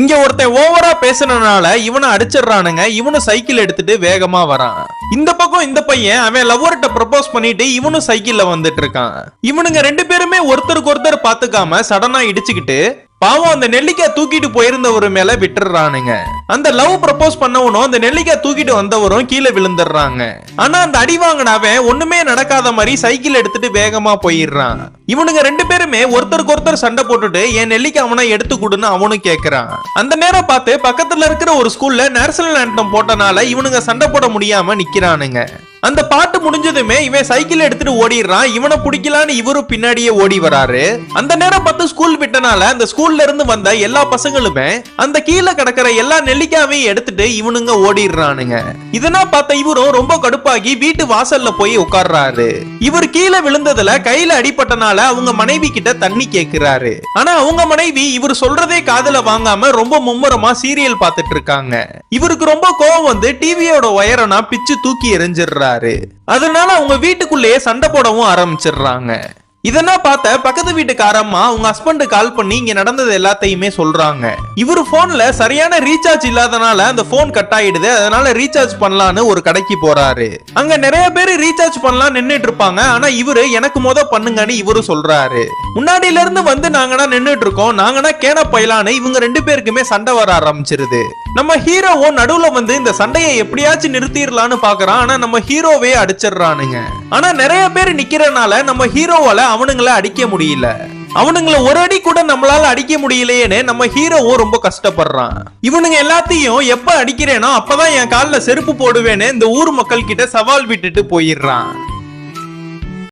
இங்க ஒருத்தன் ஓவரா பேசுனனால இவனை அடிச்சிடுறானுங்க. இவனும் சைக்கிள் எடுத்துட்டு வேகமா வரான். இந்த பக்கம் இந்த பையன் அவன் லவ்வர்கிட்ட ப்ரப்போஸ் பண்ணிட்டு இவனும் சைக்கிள்ல வந்துட்டு இருக்கான். இவனுங்க ரெண்டு பேருமே ஒருத்தருக்கு ஒருத்தர் பாத்துக்காம சடனா இடிச்சுக்கிட்டு பாவம் அந்த நெல்லிக்காய் தூக்கிட்டு போயிருந்தவர் மேல விட்டுறானுங்க. அந்த லவ் ப்ரப்போஸ் பண்ணவனும் அந்த நெல்லிக்காய் தூக்கிட்டு வந்தவரும் கீழே விழுந்துடுறாங்க. ஆனா அந்த அடி வாங்கினவன் ஒண்ணுமே நடக்காத மாதிரி சைக்கிள் எடுத்துட்டு வேகமா போயிடுறான். இவனுங்க ரெண்டு பேருமே ஒருத்தருக்கு ஒருத்தர் சண்டை போட்டுட்டு என் நெல்லிக்காய் அவனை எடுத்து கொடுன்னு அவனும் கேக்குறான். அந்த நேரம் பார்த்து பக்கத்துல இருக்கிற ஒரு ஸ்கூல்ல நேஷனல் ஆண்டம் போட்டனால இவனுங்க சண்டை போட முடியாம நிக்கிறானுங்க. அந்த பாட்டு முடிஞ்சதுமே இவன் சைக்கிள் எடுத்துட்டு ஓடிடுறான். இவனை பிடிக்கலான்னு இவரும் பின்னாடியே ஓடி வராரு. அந்த நேரம் பார்த்து ஸ்கூல் விட்டனால அந்த ஸ்கூல்ல இருந்து வந்த எல்லா பசங்களுமே அந்த கீழே கிடக்கிற எல்லா நெல்லிக்காவையும் எடுத்துட்டு இவனுங்க ஓடிடுறானுங்க. இதெல்லாம் பார்த்த இவரும் ரொம்ப கடுப்பாகி வீட்டு வாசல்ல போய் உட்கார்றாரு. இவர் கீழே விழுந்ததுல கையில அடிபட்டனால அவங்க மனைவி கிட்ட தண்ணி கேக்குறாரு. ஆனா அவங்க மனைவி இவர் சொல்றதே காதல வாங்காம ரொம்ப மும்முரமா சீரியல் பார்த்துட்டு இருக்காங்க. இவருக்கு ரொம்ப கோவம் வந்து டிவியோட ஒயரனா பிச்சு தூக்கி எறிஞ்சிடுறாரு அதனால அவங்க வீட்டுக்குள்ளேயே சண்டை போடவும் ஆரம்பிச்சிடுறாங்க. இதெல்லாம் பார்த்த பக்கத்து வீட்டுக்காரம்மா அவங்க ஹஸ்பண்ட் கால் பண்ணி இங்க நடந்தது எல்லாத்தையுமே சொல்றாங்க. இவரு போன்ல சரியான ரீசார்ஜ் இல்லாதனால அந்த போன் கட் ஆயிடுது. அதனால ரீசார்ஜ் பண்ணலான்னு ஒரு கடைக்கு போறாரு. அங்க நிறைய பேர் ரீசார்ஜ் பண்ணலாம் நின்னுட்டு இருப்பாங்க. ஆனா இவரு எனக்கு முத பண்ணுங்கன்னு இவரு சொல்றாரு. முன்னாடியில இருந்து வந்து நாங்கன்னா நின்னுட்டு இருக்கோம். நாங்கன்னா கேன பயிலான்னு இவங்க ரெண்டு பேருக்குமே சண்டை வர ஆரம்பிச்சிருது. நம்ம ஹீரோவோ நடுவுல வந்து இந்த சண்டையை எப்படியாச்சும் நிறுத்திடலான்னு பாக்குறான். ஆனா நம்ம ஹீரோவே அடிச்சிடுறானுங்க. ஆனா நிறைய பேர் நிக்கிறனால நம்ம ஹீரோவால அவனுங்கள அடிக்க முடியல. அவனுங்களை ஒரு அடி கூட நம்மளால அடிக்க முடியலையேன்னு நம்ம ஹீரோவும் ரொம்ப கஷ்டப்படுறான். இவனுங்க எல்லாத்தையும் எப்ப அடிக்கிறேனோ அப்பதான் என் காலில் செருப்பு போடுவேன்னு இந்த ஊர் மக்கள் கிட்ட சவால் விட்டுட்டு போயிடுறான்.